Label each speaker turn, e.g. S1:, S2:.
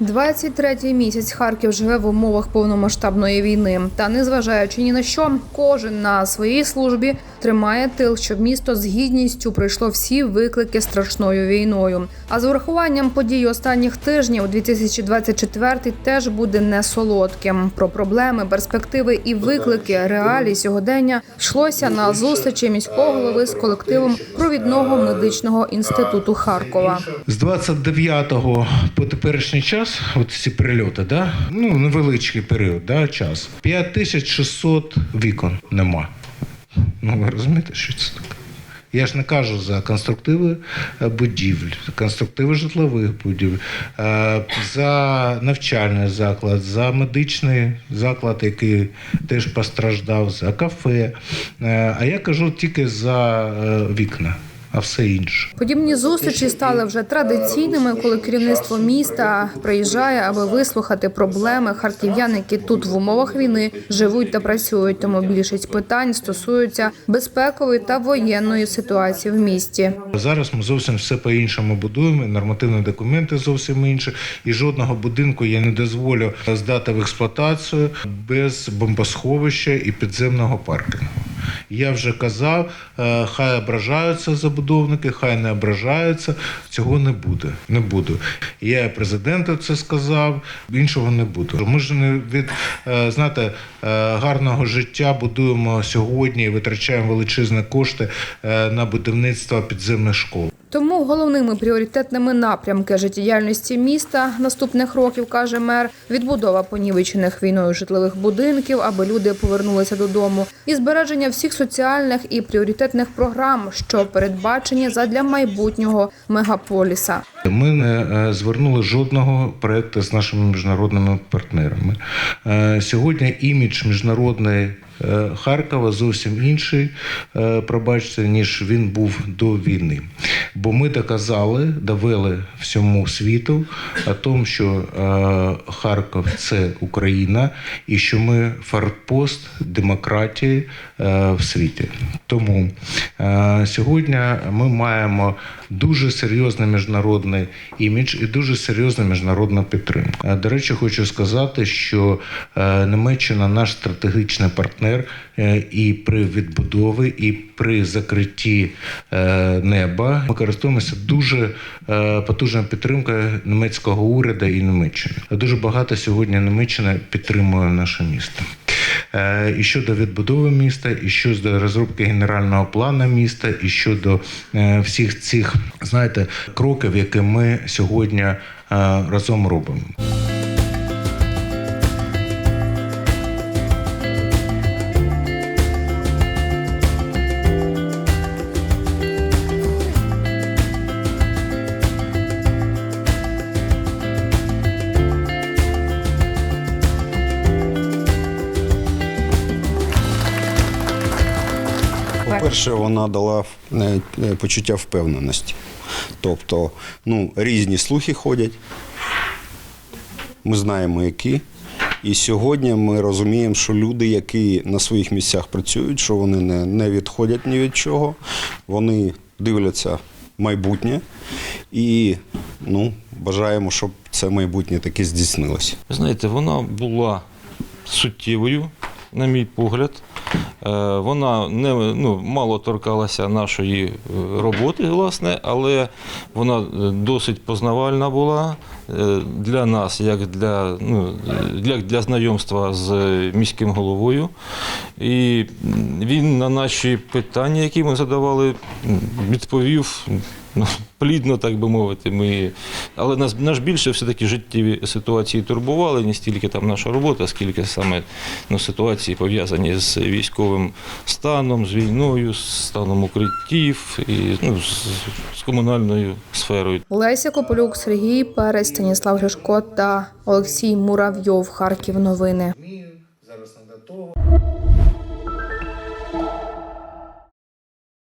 S1: 23-й місяць Харків живе в умовах повномасштабної війни. Та незважаючи ні на що, кожен на своїй службі тримає тил, щоб місто з гідністю пройшло всі виклики страшною війною. А з урахуванням подій останніх тижнів 2024 теж буде не солодким. Про проблеми, перспективи і виклики реалій сьогодення йшлося на зустрічі міського голови з колективом провідного медичного інституту Харкова.
S2: З 29-го по теперішній час, от ці прильоти, да? ну невеличкий період, да, час. 5600 вікон нема. Ну ви розумієте, що це таке? Я ж не кажу за конструктиви е, будівель, конструктиви житлових будівель, е, за навчальний заклад, за медичний заклад, який теж постраждав, за кафе. Е, А я кажу тільки за вікна, а все інше.
S1: Подібні зустрічі стали вже традиційними, коли керівництво міста приїжджає, аби вислухати проблеми харків'ян, які тут в умовах війни живуть та працюють. Тому більшість питань стосуються безпекової та воєнної ситуації в місті.
S2: Зараз ми зовсім все по-іншому будуємо, нормативні документи зовсім інші, і жодного будинку я не дозволю здати в експлуатацію без бомбосховища і підземного паркінгу. Я вже казав, е, хай ображаються забудовники, хай не ображаються. Цього не буде. Не буду. Я президенту це сказав, іншого не буде. Ми ж не від е, знаєте, е, гарного життя будуємо сьогодні і витрачаємо величезні кошти на будівництво підземних школ.
S1: Тому головними пріоритетними напрямки життєдіяльності міста наступних років каже мер відбудова понівечених війною житлових будинків, аби люди повернулися додому, і збереження всіх соціальних і пріоритетних програм, що передбачені задля майбутнього мегаполіса.
S2: Ми не е, звернули жодного проекту з нашими міжнародними партнерами. Е, Сьогодні імідж міжнародної е, Харкова зовсім інший, пробачте, ніж він був до війни. Бо ми доказали, довели всьому світу о тому, що е, Харків це Україна і що ми фортпост демократії е, в світі. Тому е, сьогодні ми маємо дуже серйозний міжнародний імідж і дуже серйозну міжнародну підтримку. До речі, хочу сказати, що Німеччина наш стратегічний партнер і при відбудові, і при закритті неба ми користуємося дуже е, потужною підтримкою німецького уряду і Німеччини. Дуже багато сьогодні Німеччина підтримує наше місто. Е, І щодо відбудови міста, і щодо розробки генерального плану міста, і щодо е, всіх цих, знаєте, кроків, які ми сьогодні разом робимо.
S3: По-перше, вона дала е, е, почуття впевненості. Тобто, ну, різні слухи ходять. Ми знаємо, які. І сьогодні ми розуміємо, що люди, які на своїх місцях працюють, що вони не, не відходять ні від чого, вони дивляться майбутнє і ну, бажаємо, щоб це майбутнє таки здійснилося.
S4: Знаєте, вона була суттєвою, на мій погляд. Е, Вона не ну, мало торкалася нашої е, роботи, власне, але вона е, досить познавальна була для нас, як для, ну, для, для знайомства з міським головою. І він на наші питання, які ми задавали, відповів. Ну, плідно, так би мовити, ми. Але нас, нас більше все-таки життєві ситуації турбували, не стільки там наша робота, скільки саме ну, ситуації пов'язані з військовим станом, з війною, з станом укриттів і ну, з, з комунальною сферою.
S1: Леся Кополюк, Сергій Перець, Станіслав Гришко та Олексій Муравйов. Харків. Новини.
S2: Зараз не до того.